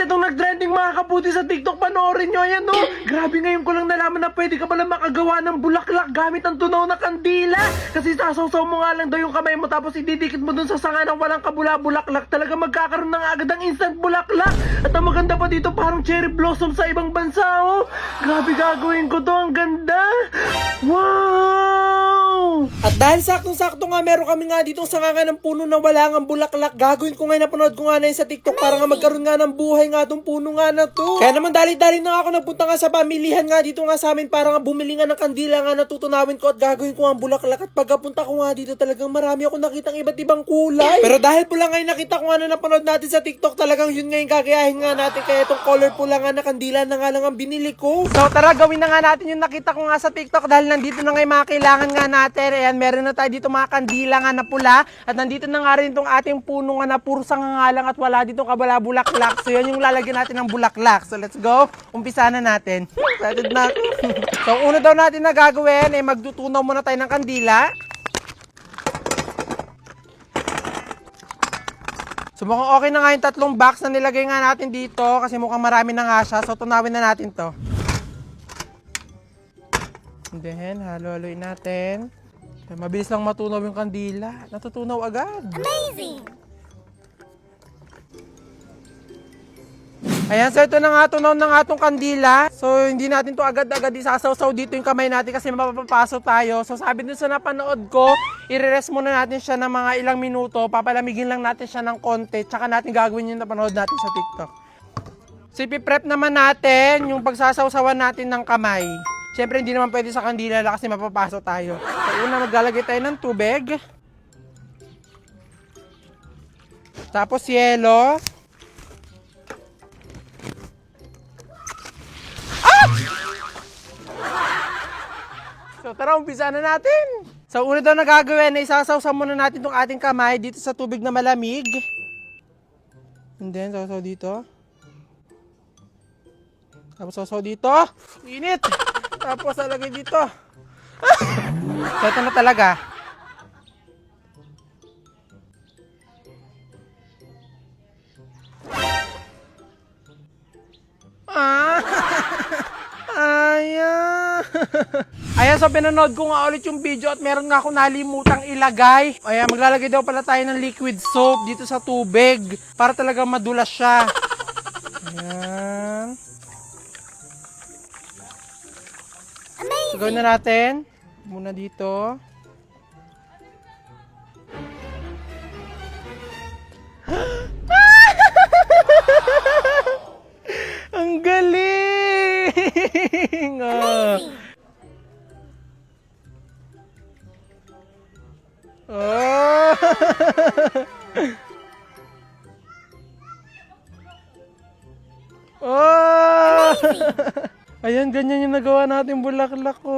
itong nag-trending mga kaputi sa TikTok. Panoorin nyo yan, no? Grabe ngayon ko lang nalaman na pwede ka pala makagawa ng bulaklak gamit ang tunaw na kandila. Kasi sasawsaw mo nga lang daw yung kamay mo tapos ididikit mo dun sa sanga ng walang kabula-bulaklak. Talaga magkakaroon ng agad ang instant bulaklak. At ang maganda pa dito parang cherry blossom sa ibang bansa, oh. Grabe gagawin ko to. Ang ganda. Wow! Dahil saktong-sakto nga meron kami nga dito sa nga ng puno na wala nga bulaklak, gagawin ko nga napanood ko nga na sa TikTok para nga magkaroon nga ng buhay nga tong puno nga na to. Kaya naman dali-dali na ako nagpunta nga sa pamilihan nga dito nga sa amin para nga bumili nga ng kandila nga na tutunawin ko at gagawin ko ang bulaklak at pagkapunta ko nga dito talagang marami ako nakitang iba't ibang kulay. Pero dahil pula nga nakita ko nga na napanood natin sa TikTok talagang yun nga yung gagayahin nga natin kaya itong color pula nga na kandila na nga lang ang binili ko. So tara gawin na nga natin yung nakita ko nga sa TikTok dahil nandito na nga mga kailangan nga natin. Ayan, meron na tayo dito mga kandila nga na pula at nandito na nga rin itong ating puno nga na puro sanga nga lang at wala dito kabala bulaklak. So yan yung lalagyan natin ng bulaklak. So let's go. Umpisa na natin. Excited na. so una daw natin na gagawin ay magtutunaw muna tayo ng kandila. So mukhang okay na nga yung tatlong box na nilagay nga natin dito kasi mukhang marami na nga siya. So tunawin na natin to. And then, halo-haloin natin. Mabilis lang matunaw yung kandila. Natutunaw agad. Amazing! Ayan, so ito na nga tunaw na nga itong kandila. So hindi natin to agad-agad isasawsaw dito yung kamay natin kasi mapapapasok tayo. So sabi dun sa napanood ko, i-rest muna natin siya ng mga ilang minuto. Papalamigin lang natin siya ng konti. Tsaka natin gagawin yung napanood natin sa TikTok. So ipiprep naman natin yung pagsasawsawan natin ng kamay. Siyempre hindi naman pwede sa kandila kasi mapapasok tayo. So una maglalagay tayo ng tubig. Tapos yelo. So tara, umpisa na natin. So una daw na gagawin isasawsaw muna natin itong ating kamay dito sa tubig na malamig. And then, sawsaw dito. Tapos sawsaw dito. Init! Tapos lalagay dito. so ito na talaga. Ah! Ayan. Ayan, so pinanood ko nga ulit yung video at meron nga ako nalimutang ilagay. Ayan, maglalagay daw pala tayo ng liquid soap dito sa tubig para talaga madulas siya. Ayan. Gawin na natin. Muna dito. Ang galing! Ah. Oh! oh! Ayan, ganyan yung nagawa natin bulaklak ko.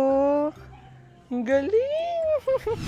Ang galing!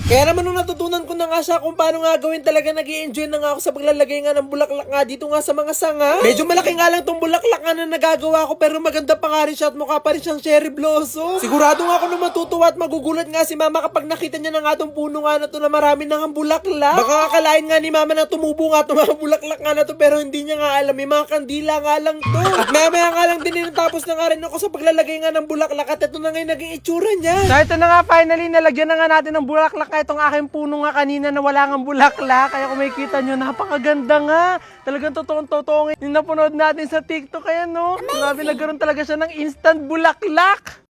Kaya naman nung natutunan ko na nga siya kung paano nga gawin talaga nag enjoy na nga ako sa paglalagay nga ng bulaklak nga dito nga sa mga sanga. Medyo malaki nga lang tong bulaklak nga na nagagawa ko pero maganda pa nga rin siya at mukha pa rin siyang cherry blossom. Sigurado nga ako na matutuwa at magugulat nga si mama kapag nakita niya na nga tong puno nga na to na marami na nga bulaklak. Baka akalain nga ni mama na tumubo nga itong mga bulaklak nga na to pero hindi niya nga alam. May mga kandila nga lang to. At maya nga lang din tapos na nga rin ako sa paglalagay nga ng bulaklak at ito na nga yung naging itsura niya. So ito na nga finally nalagyan na nga natin ng bulaklak na itong aking puno nga kanina na wala nga bulaklak. Kaya kung makikita nyo, napakaganda nga. Talagang totoong totoo yung napunod natin sa TikTok. Kaya no, grabe nagkaroon talaga siya ng instant bulaklak.